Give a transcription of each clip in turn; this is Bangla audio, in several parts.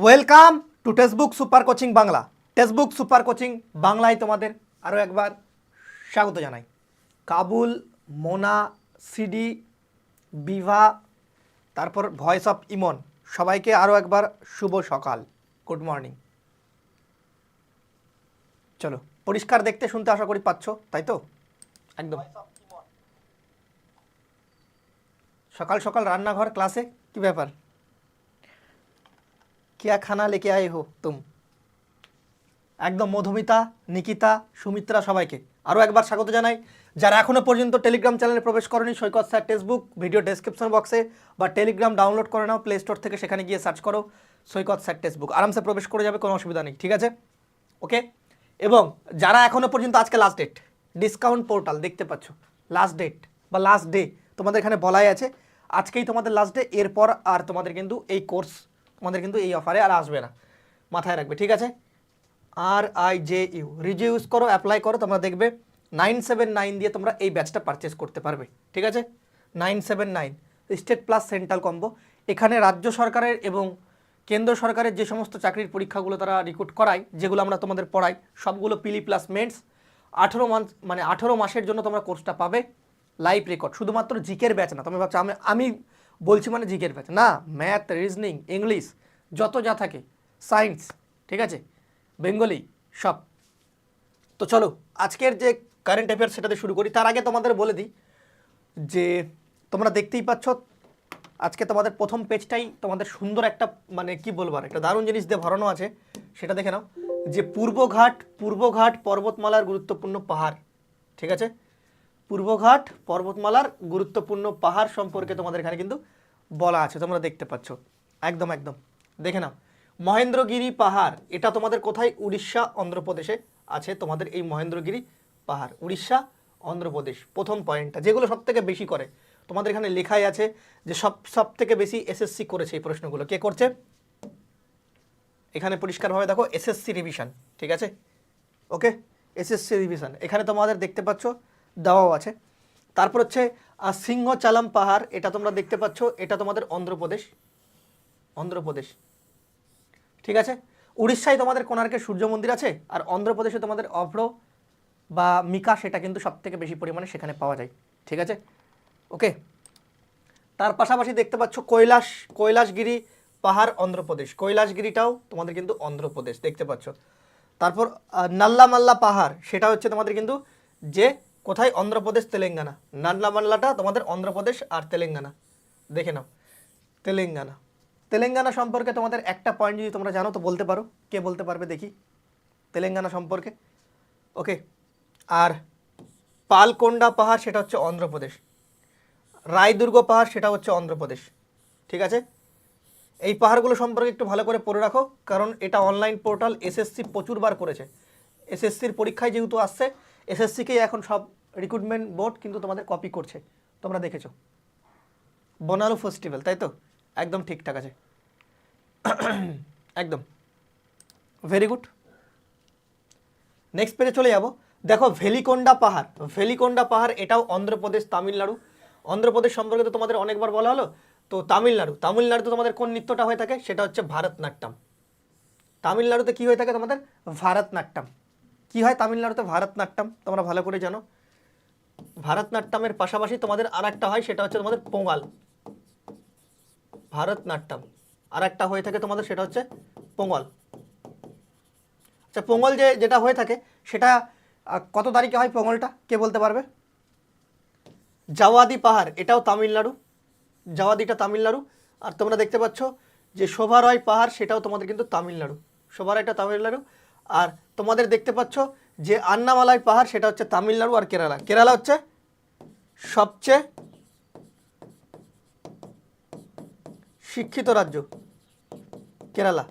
Welcome to textbook super coaching Bangla textbook super coaching বাংলায় তোমাদের আরও একবার স্বাগত জানাই। কাবুল মোনা সিডি বিভা তারপর ভয়েস অফ ইমন সবাইকে আরও একবার শুভ সকাল। গুড মর্নিং চলো পরিষ্কার দেখতে শুনতে আশা করি পাচ্ছ তাই তো? একদম। সকাল সকাল রান্নাঘর ক্লাসে কি ব্যাপার? क्या খানা লেকে আয়ে হো তুম। একদম মধুমিতা, নিকিতা, সুমিত্রা সবাইকে। আরও একবার স্বাগত জানাই। যারা এখনও পর্যন্ত টেলিগ্রাম চ্যানেলে প্রবেশ করেনি, Saikat sir textbook, video description বক্সে বা টেলিগ্রাম ডাউনলোড করে নাও প্লে স্টোর থেকে সেখানে গিয়ে সার্চ করো, সৈকত স্যার টেক্সটবুক। আরামসে প্রবেশ করে যাবে, কোনো অসুবিধা নেই, ঠিক আছে? ওকে এবং যারা এখনও পর্যন্ত আজকে লাস্ট ডেট ডিসকাউন্ট পোর্টাল দেখতে পাচ্ছ লাস্ট ডেট বা লাস্ট ডে তোমাদের এখানে বলাই আছে। আজকেই তোমাদের লাস্ট ডে এরপর আর তোমাদের কিন্তু এই কোর্স তোমাদের কিন্তু এই অফারে আর আসবে না। মাথায় রাখবে, ঠিক আছে? আর আই জে ইউ রিজিউজ করো অ্যাপ্লাই করো, তোমরা দেখবে নাইন সেভেন নাইন দিয়ে তোমরা এই ব্যাচটা পারচেস করতে পারবে, ঠিক আছে? Nine seven nine state plus central combo এখানে রাজ্য সরকারের এবং কেন্দ্র সরকারের যে সমস্ত চাকরির পরীক্ষাগুলো তারা রিক্রুট করায়, যেগুলো আমরা তোমাদের পড়াই, সবগুলো পিলি প্লাস মেন্স আঠেরো মান্থ মানে আঠেরো মাসের জন্য তোমরা কোর্সটা পাবে লাইভ রেকর্ড শুধুমাত্র জিকের ব্যাচ না, তুমি ভাবছ, আমি আমি বলছি মানে জিকের ব্যাচ না ম্যাথ রিজনিং ইংলিশ যত যা থাকে সায়েন্স ঠিক আছে? বেঙ্গলি সব। তো চলো, আজকের যে কারেন্ট অ্যাফেয়ার্স সেটাতে শুরু করি। তার আগে তোমাদের বলে দিই যে, তোমরা দেখতেই পাচ্ছ, আজকে তোমাদের প্রথম পেজটাই তোমাদের সুন্দর একটা মানে কি বলব আর, একটা দারুণ জিনিস দিয়ে ভরানো আছে। সেটা দেখে নাও। যে পূর্বঘাট পূর্বঘাট পর্বতমালার গুরুত্বপূর্ণ পাহাড়, ঠিক আছে? পূর্বঘাট, পর্বতমালার গুরুত্বপূর্ণ পাহাড় সম্পর্কে তোমাদের এখানে কিন্তু বলা আছে, তোমরা দেখতে পাচ্ছ। একদম একদম। দেখে নাও। মহেন্দ্রগিরি পাহাড়, এটা তোমাদের কোথায়? উড়িষ্যা, অন্ধ্রপ্রদেশে আছে তোমাদের এই মহেন্দ্রগিরি পাহাড়। উড়িষ্যা, অন্ধ্রপ্রদেশ, প্রথম পয়েন্টটা, যেগুলো সব থেকে বেশি করে। তোমাদের এখানে লেখাই আছে যে সব সব থেকে বেশি এসএসসি করেছে এই প্রশ্নগুলো। কে করছে? এখানে পরিষ্কারভাবে দেখো এসএসসি রিভিশন ঠিক আছে? ওকে এসএসসি রিভিশন এখানে তোমাদের দেখতে পাচ্ছ দেওয়াও আছে। তারপর হচ্ছে আহ, সিংহচালাম পাহাড় এটা তোমরা দেখতে পাচ্ছ এটা তোমাদের অন্ধ্রপ্রদেশ। অন্ধ্রপ্রদেশ। ঠিক আছে? উড়িষ্যায় তোমাদের কোণার্কের সূর্য মন্দির আছে আর অন্ধ্রপ্রদেশে তোমাদের অভ্র বা মিকা সেটা কিন্তু সব থেকে বেশি পরিমাণে সেখানে পাওয়া যায়। ঠিক আছে? ওকে। তার পাশাপাশি দেখতে পাচ্ছ কৈলাস কৈলাসগিরি পাহাড় অন্ধ্রপ্রদেশ। কৈলাসগিরিটাও তোমাদের কিন্তু অন্ধ্রপ্রদেশ দেখতে পাচ্ছ। তারপর নাল্লামাল্লা পাহাড় সেটা হচ্ছে তোমাদের কিন্তু যে কোথায়? অন্ধ্রপ্রদেশ, তেলেঙ্গানা। নাল্লামাল্লাটা তোমাদের অন্ধ্রপ্রদেশ আর তেলেঙ্গানা। দেখে নাও। তেলেঙ্গানা। তেলেঙ্গানা সম্পর্কে তোমাদের একটা পয়েন্ট যদি তোমরা জানো তো বলতে পারো। কে বলতে পারবে দেখি? তেলেঙ্গানা সম্পর্কে। ওকে আর পালকোন্ডা পাহাড়, সেটা হচ্ছে অন্ধ্রপ্রদেশ। রায়দুর্গ পাহাড়, সেটা হচ্ছে অন্ধ্রপ্রদেশ। ঠিক আছে? এই পাহাড়গুলো সম্পর্কে একটু ভালো করে পড়ে রাখো। কারণ এটা অনলাইন পোর্টাল এসএসসি প্রচুরবার করেছে। এসএসসির পরীক্ষায় যেহেতু আসছে এসএসসিকেই এখন সব রিক্রুটমেন্ট বোর্ড কিন্তু তোমাদের কপি করছে। তোমরা দেখেছ। বনালু ফেস্টিভ্যাল তাই তো? একদম ঠিকঠাক আছে। একদম। ভেরি গুড নেক্সট পেজে চলে যাব। দেখো, ভেলিকোন্ডা পাহাড়। ভেলিকোন্ডা পাহাড়, এটাও অন্ধ্রপ্রদেশ, তামিলনাড়ু। অন্ধ্রপ্রদেশ সম্পর্কে তো তোমাদের অনেকবার বলা হলো। তো তামিলনাড়ু। তামিলনাড়ুতে তোমাদের কোন নৃত্যটা হয়ে থাকে? সেটা হচ্ছে ভারতনাট্যম। তামিলনাড়ুতে কি হয়ে থাকে তোমাদের? ভারতনাট্যম। কি হয় তামিলনাড়ুতে ভারতনাট্যম? তোমরা ভালো করে জানো। ভারতনাট্যমের পাশাপাশি তোমাদের আর একটা হয়, সেটা হচ্ছে তোমাদের পোঙ্গাল। ভারতনাট্যম। আর একটা হয়ে থাকে তোমাদের, সেটা হচ্ছে পোঙ্গল। আচ্ছা পোঙ্গল যে, যেটা হয়ে থাকে, সেটা কত তারিখে হয় পোঙ্গলটা? কে বলতে পারবে? জাওয়াদি পাহাড়, এটাও তামিলনাড়ু। জাওয়াদিটা তামিলনাড়ু। আর তোমরা দেখতে পাচ্ছ যে শোভারয় পাহাড়, সেটাও তোমাদের কিন্তু তামিলনাড়ু। শোভারয়টা তামিলনাড়ু। আর তোমাদের দেখতে পাচ্ছ যে আন্নামালাই পাহাড়, সেটা হচ্ছে তামিলনাড়ু আর কেরালা। কেরালা হচ্ছে সবচেয়ে শিক্ষিত রাজ্য, কেরালা।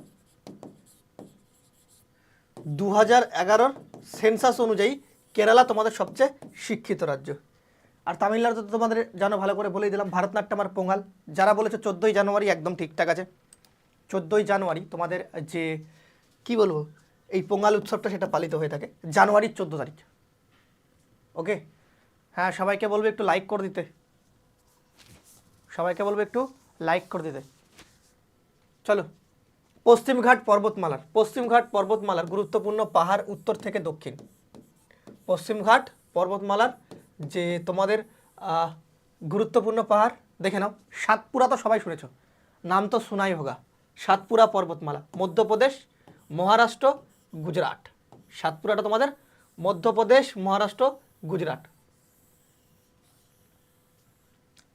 দু হাজার এগারোর সেন্সাস অনুযায়ী কেরালা তোমাদের সবচেয়ে শিক্ষিত রাজ্য। আর তামিলনাড়ু তো তোমাদের জানো, ভালো করে বলেই দিলাম, ভারতনাট্যম আর পোঙ্গাল। যারা বলেছে চোদ্দোই জানুয়ারি একদম ঠিকঠাক আছে। চোদ্দোই জানুয়ারি তোমাদের যে, কি বলব এই পোঙ্গাল উৎসবটা সেটা পালিত হয়ে থাকে জানুয়ারির চোদ্দ তারিখ। ওকে? হ্যাঁ সবাইকে বলবে একটু লাইক করে দিতে। সবাইকে বলবে একটু লাইক করে দিতে। চলো, পশ্চিমঘাট পর্বতমালার পশ্চিমঘাট পর্বতমালার গুরুত্বপূর্ণ পাহাড় উত্তর থেকে দক্ষিণ। পশ্চিমঘাট পর্বতমালার যে তোমাদের গুরুত্বপূর্ণ পাহাড়, দেখে নাও, সাতপুরা তো সবাই শুনেছ। নাম তো শোনাই হোগা সাতপুরা পর্বতমালা, মধ্যপ্রদেশ, মহারাষ্ট্র গুজরাট। সাতপুরাটা তোমাদের মধ্যপ্রদেশ, মহারাষ্ট্র, গুজরাট।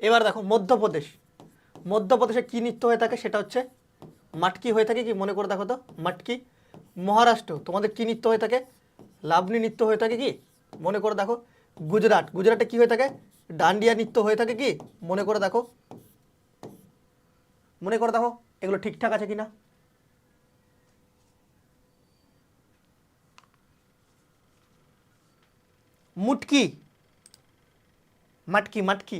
এবার দেখো, মধ্যপ্রদেশ। মধ্যপ্রদেশে কী নৃত্য হয়ে থাকে সেটা হচ্ছে মাটকি হয়ে থাকে কি মনে করে দেখো তো? মাটকি। মহারাষ্ট্র, তোমাদের কী নৃত্য হয়ে থাকে? লাবণী নৃত্য হয়ে থাকে কি? মনে করে দেখো। গুজরাট, গুজরাটে কী হয়ে থাকে? ডান্ডিয়া নৃত্য হয়ে থাকে কি? মনে করে দেখো। মনে করে দেখো, এগুলো ঠিকঠাক আছে কি না মুটকি। মাটকি মাটকি।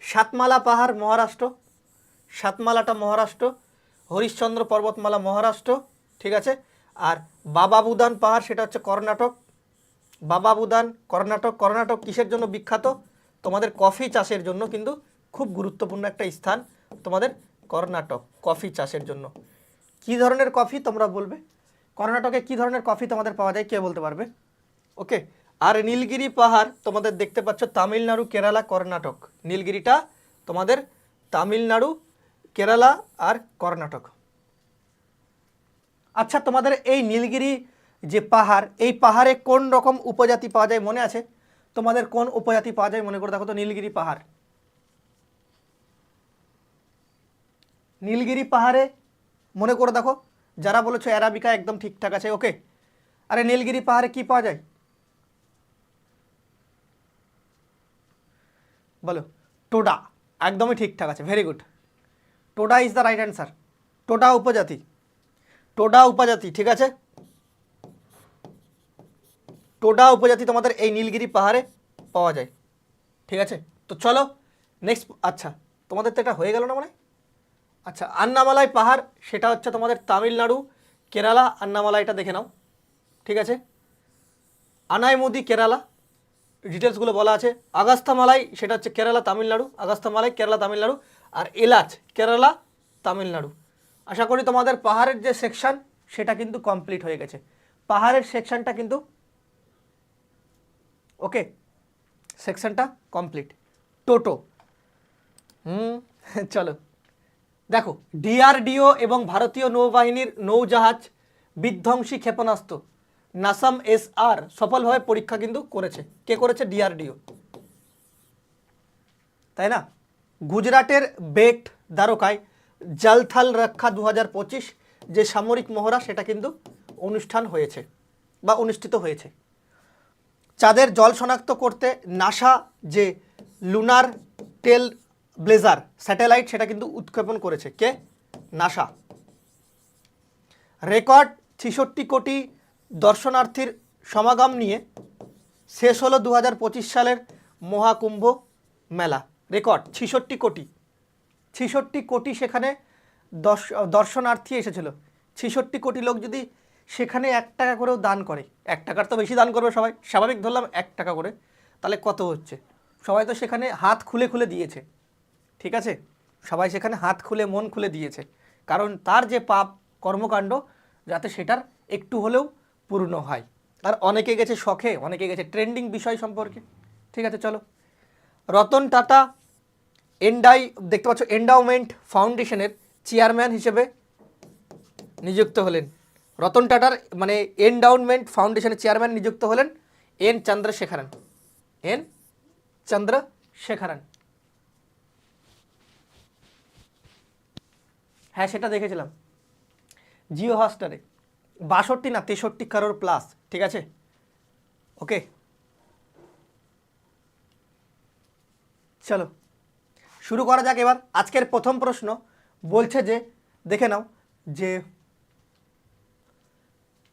সাতমালা পাহাড়, মহারাষ্ট্র। সাতমালাটা মহারাষ্ট্র, হরিশ্চন্দ্র পর্বতমালা মহারাষ্ট্র, ঠিক আছে? আর বাবা বুদান পাহাড়, সেটা হচ্ছে কর্ণাটক। বাবা বুদান, কর্ণাটক। কর্ণাটক কিসের জন্য বিখ্যাত? তোমাদের কফি চাষের জন্য, কিন্তু খুব গুরুত্বপূর্ণ একটা স্থান তোমাদের কর্ণাটক, কফি চাষের জন্য। কি ধরনের কফি তোমরা বলবে? কর্ণাটকে কি ধরনের কফি তোমাদের পাওয়া যায়, কে বলতে পারবে? ওকে আর নীলগিরি পাহাড় তোমাদের দেখতে পাচ্ছ তামিলনাড়ু, কেরালা, কর্ণাটক। নীলগিরিটা তোমাদের তামিলনাড়ু, কেরালা আর কর্ণাটক। আচ্ছা তোমাদের এই নীলগিরি যে পাহাড়, এই পাহাড়ে কোন রকম উপজাতি পাওয়া যায় মনে আছে? তোমাদের কোন উপজাতি পাওয়া যায় মনে করে দেখো তো, নীলগিরি পাহাড়। নীলগিরি পাহাড়ে মনে করে দেখো, যারা বলেছ অ্যারাবিকা একদম ঠিকঠাক আছে, ওকে। আরে নীলগিরি পাহাড়ে কি পাওয়া যায়? বলো। টোডা একদমই ঠিকঠাক আছে very good Toda is the right answer Toda উপজাতি। টোডা উপজাতি, ঠিক আছে? টোডা উপজাতি তোমাদের এই নীলগিরি পাহাড়ে পাওয়া যায়। ঠিক আছে? তো চলো নেক্সট আচ্ছা তোমাদের তো এটা হয়ে গেল না মানে? আচ্ছা আন্নামালাই পাহাড়, সেটা হচ্ছে তোমাদের তামিলনাড়ু, কেরালা, আন্নামালাইটা দেখে নাও। ঠিক আছে? আনাইমুদি, কেরালা ডিটেলসগুলো বলা আছে। আগাস্তা মালাই সেটা হচ্ছে কেরালা, তামিলনাড়ু। আগাস্তা মালাই কেরালা, তামিলনাড়ু। আর এলাচ, কেরালা, তামিলনাড়ু। আশা করি তোমাদের পাহাড়ের যে সেকশন সেটা কিন্তু কমপ্লিট হয়ে গেছে। পাহাড়ের সেকশনটা কিন্তু ওকে সেকশনটা কমপ্লিট টোটো হুম, চলো। দেখো ডিআরডিও এবং ভারতীয় নৌবাহিনীর নৌজাহাজ বিধ্বংসী ক্ষেপণাস্ত্র। নাসাম এস আর সফলভাবে পরীক্ষা কিন্তু করেছে। কে করেছে? ডিআরডিও। তাই না? গুজরাটের বেট দ্বারকায় জলথল রক্ষা দু হাজার পঁচিশ যে সামরিক মহড়া, সেটা কিন্তু অনুষ্ঠান হয়েছে বা অনুষ্ঠিত হয়েছে। চাঁদের জল শনাক্ত করতে নাসা যে লুনার টেল ব্লেজার স্যাটেলাইট, সেটা কিন্তু উৎক্ষেপণ করেছে। কে? নাসা। রেকর্ড ছেষট্টি কোটি দর্শনার্থীর সমাগম নিয়ে শেষ হলো দু হাজার পঁচিশ সালের মহাকুম্ভ মেলা। রেকর্ড, ছেষট্টি কোটি। ছেষট্টি কোটি সেখানে দর্শ, দর্শনার্থী এসেছিল। ছেষট্টি কোটি লোক যদি সেখানে এক টাকা করেও দান করে, এক টাকার তো বেশি দান করবে সবাই, স্বাভাবিক ধরলাম এক টাকা করে, তাহলে কত হচ্ছে? সবাই তো সেখানে হাত খুলে খুলে দিয়েছে, ঠিক আছে? সবাই সেখানে হাত খুলে, মন খুলে দিয়েছে। কারণ তার যে পাপ কর্মকাণ্ড, যাতে সেটার একটু হলেও পূর্ণ হয়। আর অনেকে গেছে শখে, অনেকে গেছে ট্রেন্ডিং বিষয় সম্পর্কে। ঠিক আছে, চলো। রতন টাটা এন্ডাই দেখতে পাচ্ছ এন্ডাওমেন্ট ফাউন্ডেশনের চেয়ারম্যান হিসেবে নিযুক্ত হলেন। রতন টাটার মানে এন্ডাউনমেন্ট ফাউন্ডেশনের চেয়ারম্যান নিযুক্ত হলেন এন চন্দ্রশেখরন। এন চন্দ্রশেখরন। হ্যাঁ সেটা দেখেছিলাম। জিও হটস্টারে। বাষট্টি না তেষট্টি কারোর প্লাস ঠিক আছে ওকে চলো শুরু করা যাক এবার আজকের প্রথম প্রশ্ন বলছে যে দেখে নাও যে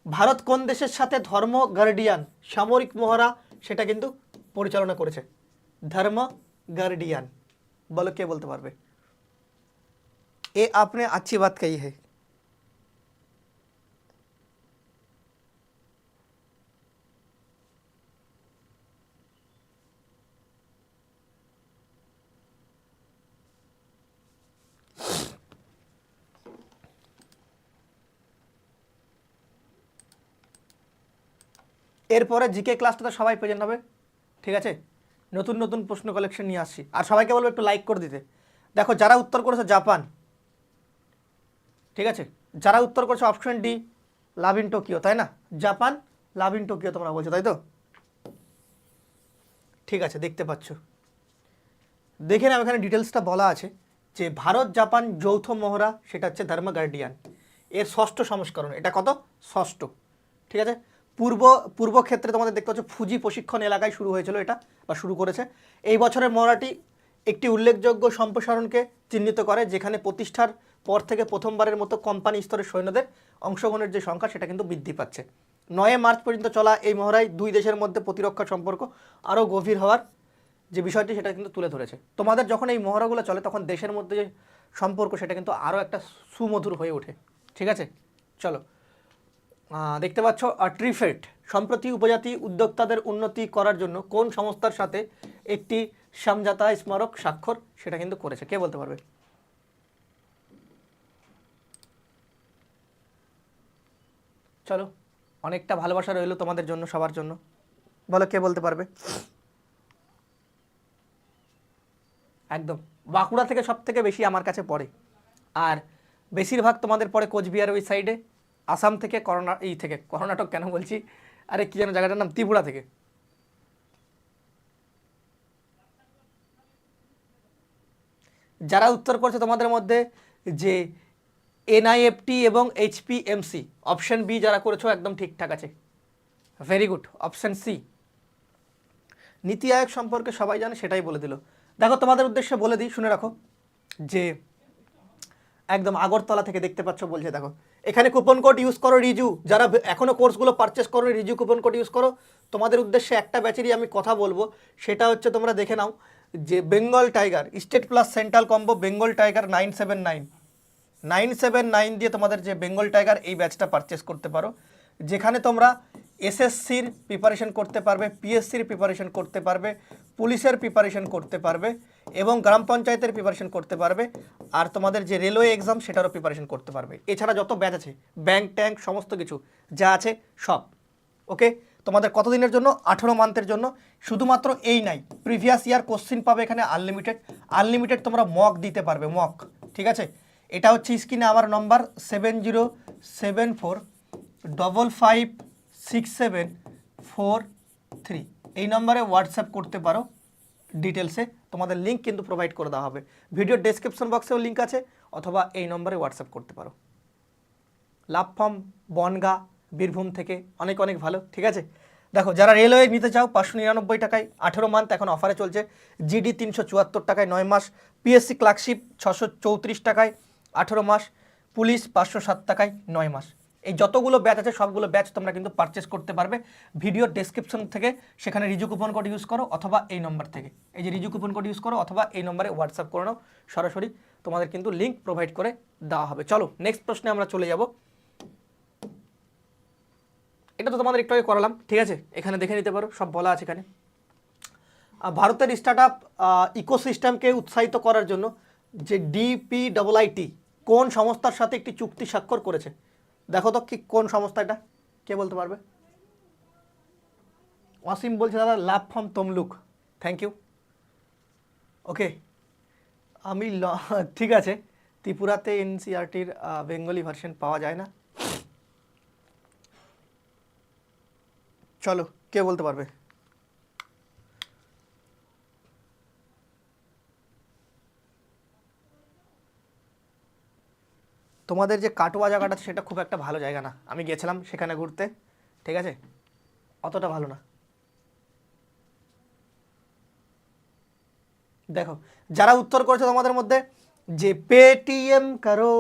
ভারত কোন দেশের সাথে ধর্ম গার্ডিয়ান সামরিক মহড়া সেটা কিন্তু পরিচালনা করেছে ধর্ম গার্ডিয়ান বলো কে বলতে পারবে ये आपने अच्छी बात कही है এরপরে জিকে ক্লাসটা তো সবাই প্রেজেন্ট হবে ঠিক আছে? নতুন নতুন প্রশ্ন কালেকশন নিয়ে আসছি। আর সবাইকে বলব একটু লাইক করে দিতে। দেখো, যারা উত্তর করেছে জাপান, ঠিক আছে? যারা উত্তর করেছে option D love in Tokyo তাই না? জাপান লাভ ইন টোকিও তোমরা বলছো, তাই তো? ঠিক আছে, দেখতে পাচ্ছ। দেখে নাও, এখানে ডিটেলসটা বলা আছে যে ভারত, জাপান, যৌথ মহড়া, সেটা হচ্ছে ধর্ম গার্ডিয়ান এর ষষ্ঠ সংস্করণ, এটা কত? ষষ্ঠ। ঠিক আছে? পূর্ব পূর্ব ক্ষেত্রে তোমাদের দেখতে পাচ্ছ ফুজি প্রশিক্ষণ এলাকায় শুরু হয়েছিল এটা বা শুরু করেছে। এই বছরের মহড়াটি একটি উল্লেখযোগ্য সম্প্রসারণকে চিহ্নিত করে, যেখানে প্রতিষ্ঠার পর থেকে প্রথমবারের মতো কোম্পানি স্তরের সৈন্যদের অংশগ্রহণের যে সংখ্যা, সেটা কিন্তু বৃদ্ধি পাচ্ছে। নয় মার্চ পর্যন্ত চলা এই মহড়ায় দুই দেশের মধ্যে প্রতিরক্ষা সম্পর্ক আরও গভীর হওয়ার যে বিষয়টি, সেটা কিন্তু তুলে ধরেছে। তোমাদের যখন এই মহড়াগুলো চলে, তখন দেশের মধ্যে যে সম্পর্ক, সেটা কিন্তু আরও একটা সুমধুর হয়ে ওঠে। ঠিক আছে? চলো। দেখতে পাচ্ছ ট্রিফেট, সম্প্রতি উপজাতি উদ্যোক্তাদের উন্নতি করার জন্য কোন সংস্থার সাথে একটি সমঝাতা স্মারক স্বাক্ষর সেটা কিন্তু করেছে? কে বলতে পারবে? চলো, অনেকটা ভালোবাসা রইল তোমাদের জন্য, সবার জন্য। বলো, কে বলতে পারবে? একদম। বাঁকুড়া থেকে সব থেকে বেশি আমার কাছে পড়ে। আর বেশিরভাগ তোমাদের পড়ে কোচবিহার ওই সাইডে আসাম থেকে করোনা এই থেকে কর্ণাটক কেন বলছি? আরে কী যেন জায়গাটার নাম, ত্রিপুরা থেকে। যারা উত্তর করছে তোমাদের মধ্যে যে এনআইএফটি এবং এইচপিএমসি, অপশন বি যারা করেছ একদম ঠিকঠাক আছে। Very good option C. NITI Aayog সম্পর্কে সবাই জানে, সেটাই বলে দিল। দেখো, তোমাদের উদ্দেশ্যে বলে দিই, শুনে রাখো, যে একদম আগরতলা থেকে দেখতে পাচ্ছ বলছে, দেখো এখানে কুপন কোড ইউজ করো রিজু যারা এখনও এখনও কোর্সগুলো পারচেস করো রিজু কুপন কোড ইউজ করো। তোমাদের উদ্দেশ্যে একটা ব্যাচেরই আমি কথা বলব। সেটা হচ্ছে তোমরা দেখে নাও যে Bengal tiger state plus central combo Bengal tiger nine seven nine nine seven nine দিয়ে তোমাদের যে বেঙ্গল টাইগার এই ব্যাচটা পারচেস করতে পারো। যেখানে তোমরা এসএসসির প্রিপারেশন করতে পারবে পিএসসির প্রিপারেশন করতে পারবে, পুলিশের প্রিপারেশন করতে পারবে এবং গ্রাম পঞ্চায়েতের প্রিপারেশন করতে পারবে। আর তোমাদের যে রেলওয়ে এক্সাম সেটারও প্রিপারেশন করতে পারবে। এছাড়া যত ব্যাচ আছে ব্যাংক ট্যাঙ্ক সমস্ত কিছু যা আছে, সব। ওকে তোমাদের কতদিনের জন্য? আঠেরো মান্থের জন্য। শুধুমাত্র এই নাই প্রিভিয়াস ইয়ার কোশ্চিন পাবে এখানে আনলিমিটেড আনলিমিটেড তোমরা মক দিতে পারবে মক ঠিক আছে? এটা হচ্ছে স্ক্রিনে আমার নম্বর seven zero seven four double five six seven four three এই নম্বরে হোয়াটসঅ্যাপ করতে পারো ডিটেলসে তোমাদের লিঙ্ক কিন্তু প্রোভাইড করে দেওয়া হবে। ভিডিও ডেসক্রিপশন বক্সেও লিঙ্ক আছে, অথবা এই নম্বরে হোয়াটসঅ্যাপ করতে পারো। লাভ ফর্ম, বনগা, বীরভূম থেকে অনেক অনেক ভালো, ঠিক আছে? দেখো, যারা রেলওয়ে নিতে চাও, পাঁচশো নিরানব্বই টাকায় আঠেরো মান্থ এখন অফারে চলছে। জিডি তিনশো চুয়াত্তর টাকায় নয় মাস। পিএসসি ক্লার্কশিপ ছশো চৌত্রিশ টাকায় আঠেরো মাস। পুলিশ পাঁচশো সাত টাকায় নয় মাস। এই যতগুলো ব্যাচ আছে, সবগুলো ব্যাচ তোমরা কিন্তু পারচেস করতে পারবে। ভিডিও ডেসক্রিপশন থেকে সেখানে রিজু কুপন কোড ইউজ করো অথবা এই নম্বর থেকে। এই যে রিজু কুপন কোড ইউজ করো অথবা এই নম্বরে হোয়াটসঅ্যাপ করে নাও। সরাসরি তোমাদের কিন্তু লিঙ্ক প্রোভাইড করে দেওয়া হবে। চলো নেক্সট প্রশ্নে আমরা চলে যাব। এটা তো তোমাদের একটু আগে করালাম, ঠিক আছে? এখানে দেখে নিতে পারো, সব বলা আছে এখানে। ভারতের স্টার্ট আপ ইকোসিস্টেমকে উৎসাহিত করার জন্য যে ডিপি ডবল আইটি কোন সংস্থার সাথে একটি চুক্তি স্বাক্ষর করেছে? দেখো তো কি, কোন সংস্থা এটা? কে বলতে পারবে? অসীম বলছে, দাদা love from Tamluk. Thank you okay আমি ঠিক আছে। ত্রিপুরাতে এনসিআরটির বেঙ্গলি ভার্সন পাওয়া যায় না। চলো, কে বলতে পারবে? তোমাদের যে কাটোয়া জায়গাটা, সেটা খুব একটা ভালো জায়গা না। আমি গেছিলাম সেখানে ঘুরতে, ঠিক আছে? অতটা ভালো না। দেখো, যারা উত্তর করেছে তোমাদের মধ্যে, যে পেটিএম করো,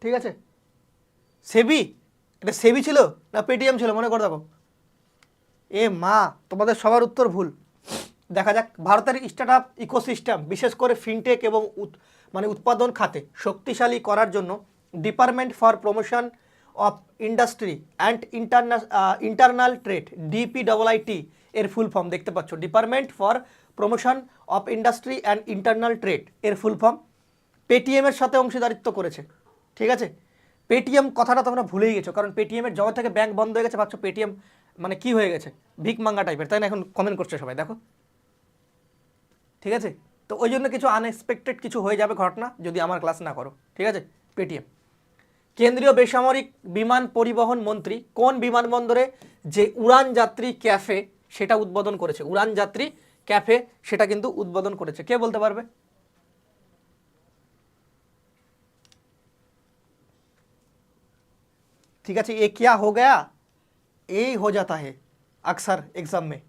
ঠিক আছে? সেবি? এটা সেবি ছিল না পেটিএম ছিল? মনে করে দেখো। এ মা, তোমাদের সবার উত্তর ভুল। দেখা যাক, ভারতের স্টার্ট আপ ইকোসিস্টেম, বিশেষ করে ফিনটেক এবং মানে উৎপাদন খাতে শক্তিশালী করার জন্য department for promotion of industry and internal trade D P double I T এর ফুল ফর্ম দেখতে পাচ্ছ। Department for promotion of industry and internal trade, এর ফুল ফর্ম। পেটিএমের সাথে অংশীদারিত্ব করেছে, ঠিক আছে? পেটিএম কথাটা তোমরা ভুলেই গেছো, কারণ পেটিএমের জগৎ থেকে ব্যাংক বন্ধ হয়ে গেছে, ভাবছ পেটিএম মানে কি হয়ে গেছে? ভিক মাঙ্গা টাইপের তাই না? এখন কমেন্ট করছে সবাই, দেখো। ঠিক আছে? তো ওই জন্য কিছু আনএক্সপেক্টেড কিছু হয়ে যাবে ঘটনা যদি আমার ক্লাস না করো, ঠিক আছে? পেটিএম কেন্দ্রীয় বেসামরিক বিমান পরিবহন মন্ত্রী কোন বিমানবন্দরে যে উড়ান যাত্রী ক্যাফে সেটা উদ্বোধন করেছে উড়ান যাত্রী ক্যাফে সেটা কিন্তু উদ্বোধন করেছে কে বলতে পারবে ठीक है ये क्या हो गया यही हो जाता है अक्सर एग्जाम में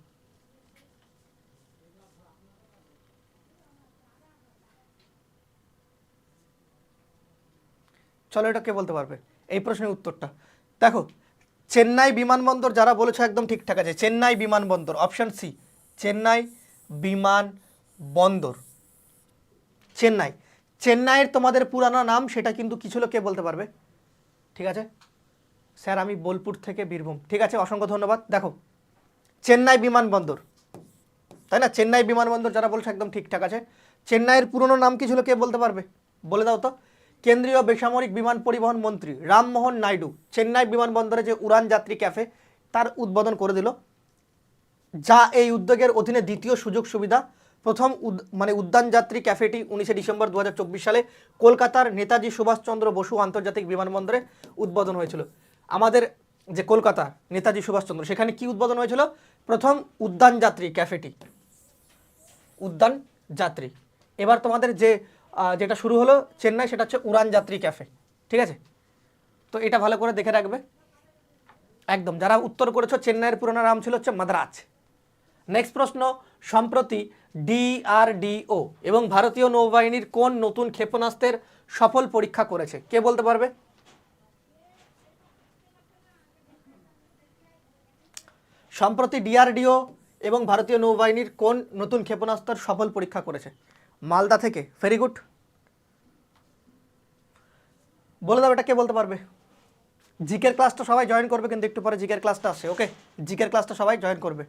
চলো এটা কে বলতে পারবে? এই প্রশ্নের উত্তরটা। দেখো, চেন্নাই বিমানবন্দর যারা বলেছ একদম ঠিকঠাক আছে। চেন্নাই বিমানবন্দর অপশান সি চেন্নাই বিমান বন্দর চেন্নাই। চেন্নাইয়ের তোমাদের পুরানো নাম, সেটা কিন্তু কিছু লোক কে বলতে পারবে? ঠিক আছে? স্যার, আমি বোলপুর থেকে বীরভূম। ঠিক আছে, অসংখ্য ধন্যবাদ। দেখো, চেন্নাই বিমানবন্দর। তাই না? চেন্নাই বিমানবন্দর যারা বলছে একদম ঠিকঠাক আছে। চেন্নাইয়ের পুরনো নাম কি ছিল কে বলতে পারবে? বলে দাও তো। কেন্দ্রীয় বেসামরিক বিমান পরিবহন মন্ত্রী রামমোহন নাইডু চেন্নাই বিমানবন্দরে যে উড়ান যাত্রী ক্যাফে, তার উদ্বোধন করে দিল। যা এই উদ্যোগের অধীনে দ্বিতীয় সুযোগ সুবিধা। প্রথম মানে উদ্যান যাত্রী ক্যাফেটি উনিশে ডিসেম্বর দু হাজার চব্বিশ সালে কলকাতার নেতাজি সুভাষচন্দ্র বসু আন্তর্জাতিক বিমানবন্দরে উদ্বোধন হয়েছিল। আমাদের যে কলকাতা, নেতাজি সুভাষচন্দ্র, সেখানে কি উদ্বোধন হয়েছিল? প্রথম উদ্যান যাত্রী ক্যাফেটি। উদ্যান যাত্রী। এবার তোমাদের যে যেটা শুরু হলো চেন্নাই, সেটা হচ্ছে উড়ান যাত্রী ক্যাফে। ঠিক আছে? তো এটা ভালো করে দেখে রাখবে। একদম। যারা উত্তর করেছ, চেন্নাইয়ের পুরোনো নাম ছিল হচ্ছে মাদ্রাজ। নেক্সট প্রশ্ন, সম্প্রতি ডিআরডিও এবং ভারতীয় নৌবাহিনীর কোন নতুন ক্ষেপণাস্ত্রের সফল পরীক্ষা করেছে? কে বলতে পারবে? সম্প্রতি ডিআরডিও এবং ভারতীয় নৌবাহিনীর কোন নতুন ক্ষেপণাস্ত্রের সফল পরীক্ষা করেছে? মালদা থেকে। ভেরি গুড বলে দাও এটা কে বলতে পারবে? জিকের ক্লাসটা সবাই জয়েন করবে, কিন্তু একটু পরে জিকের ক্লাসটা আসে ওকে জিকের ক্লাসটা সবাই জয়েন করবে।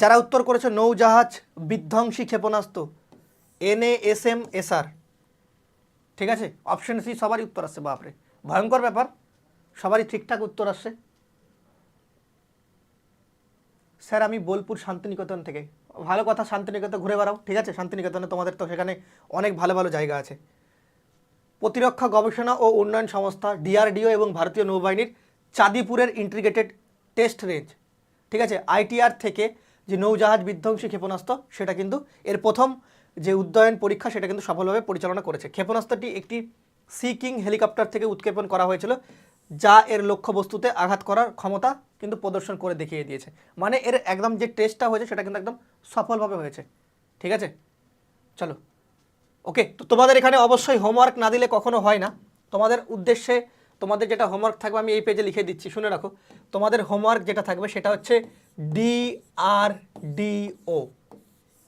যারা উত্তর করেছে, নৌজাহাজ বিধ্বংসী ক্ষেপণাস্ত্র, এনএএসএম, এসআর। ঠিক আছে? অপশন সি সবারই উত্তর আসছে, বাপরে। ভয়ঙ্কর ব্যাপার। সবারই ঠিকঠাক উত্তর আসছে। স্যার, আমি বোলপুর শান্তিনিকেতন থেকে। ভালো কথা শান্তিনিকেতন ঘুরে বেড়াও, ঠিক আছে? শান্তিনিকেতনে তোমাদের তো সেখানে অনেক ভালো ভালো জায়গা আছে। প্রতিরক্ষা গবেষণা ও উন্নয়ন সংস্থা, ডিআরডিও এবং ভারতীয় নৌবাহিনীর চাঁদিপুরের ইন্টিগ্রেটেড টেস্ট রেঞ্জ, ঠিক আছে? আইটিআর থেকে যে নৌজাহাজ বিধ্বংসী ক্ষেপণাস্ত্র, সেটা কিন্তু এর প্রথম যে উদ্যয়ন পরীক্ষা, সেটা কিন্তু সফলভাবে পরিচালনা করেছে। ক্ষেপণাস্ত্রটি একটি সি কিং হেলিকপ্টার থেকে উৎক্ষেপণ করা হয়েছিল যা এর লক্ষ্যবস্তুতে আঘাত করার ক্ষমতা কিন্তু প্রদর্শন করে দেখিয়ে দিয়েছে। মানে এর একদম যে টেস্টটা হয়েছে সেটা কিন্তু একদম সফলভাবে হয়েছে। ঠিক আছে? চলো। ওকে, তো তোমাদের এখানে অবশ্যই হোমওয়ার্ক না দিলে কখনো হয় না। তোমাদের উদ্দেশ্যে তোমাদের যেটা হোমওয়ার্ক থাকবে আমি এই পেজে লিখে দিচ্ছি, শুনে রাখো। তোমাদের হোমওয়ার্ক যেটা থাকবে সেটা হচ্ছে ডিআরডিও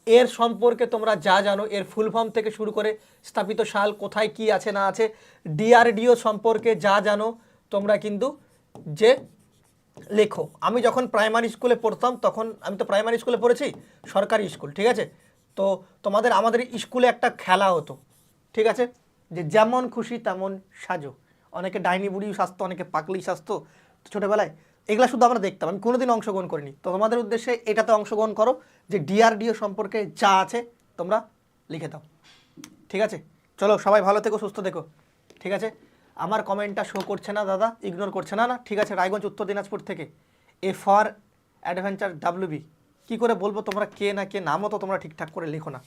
এর সম্পর্কে তোমরা যা জানো, এর ফুল ফর্ম থেকে শুরু করে স্থাপিত সাল কোথায়, কি আছে, না আছে ডিআরডিও সম্পর্কে যা জানো তোমরা কিন্তু যে লেখো। আমি যখন প্রাইমারি স্কুলে পড়তাম, তখন আমি তো প্রাইমারি স্কুলে পড়েছি, সরকারি স্কুল ঠিক আছে? তো তোমাদের, আমাদের স্কুলে একটা খেলা হতো, ঠিক আছে? যে যেমন খুশি তেমন সাজো। অনেকে ডাইনি বুড়ি স্বাস্থ্য অনেকে পাকলি স্বাস্থ্য ছোটোবেলায়। এগুলা শুধু আমরা দেখতাম, আমি কোনোদিন অংশগ্রহণ করিনি। তো তোমাদের উদ্দেশ্যে এটাতে অংশগ্রহণ করো যে ডিআরডিও সম্পর্কে যা আছে তোমরা লিখে দাও, ঠিক আছে? চলো সবাই ভালো থেকো, সুস্থ থেকো, ঠিক আছে? আমার কমেন্টটা শো করছে না দাদা ইগনোর করছে না না, ঠিক আছে, রায়গঞ্জ, উত্তর দিনাজপুর থেকে। A for adventure W B কী করে বলব তোমরা কে না কে, নামও তো তোমরা ঠিকঠাক করে লেখো না।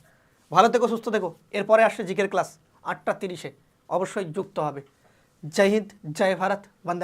ভালো থেকো, সুস্থ থেকো। এরপরে আসছে জিকের ক্লাস আটটা তিরিশে। অবশ্যই যুক্ত হবে। জয় হিন্দ, জয় ভারত, বন্দে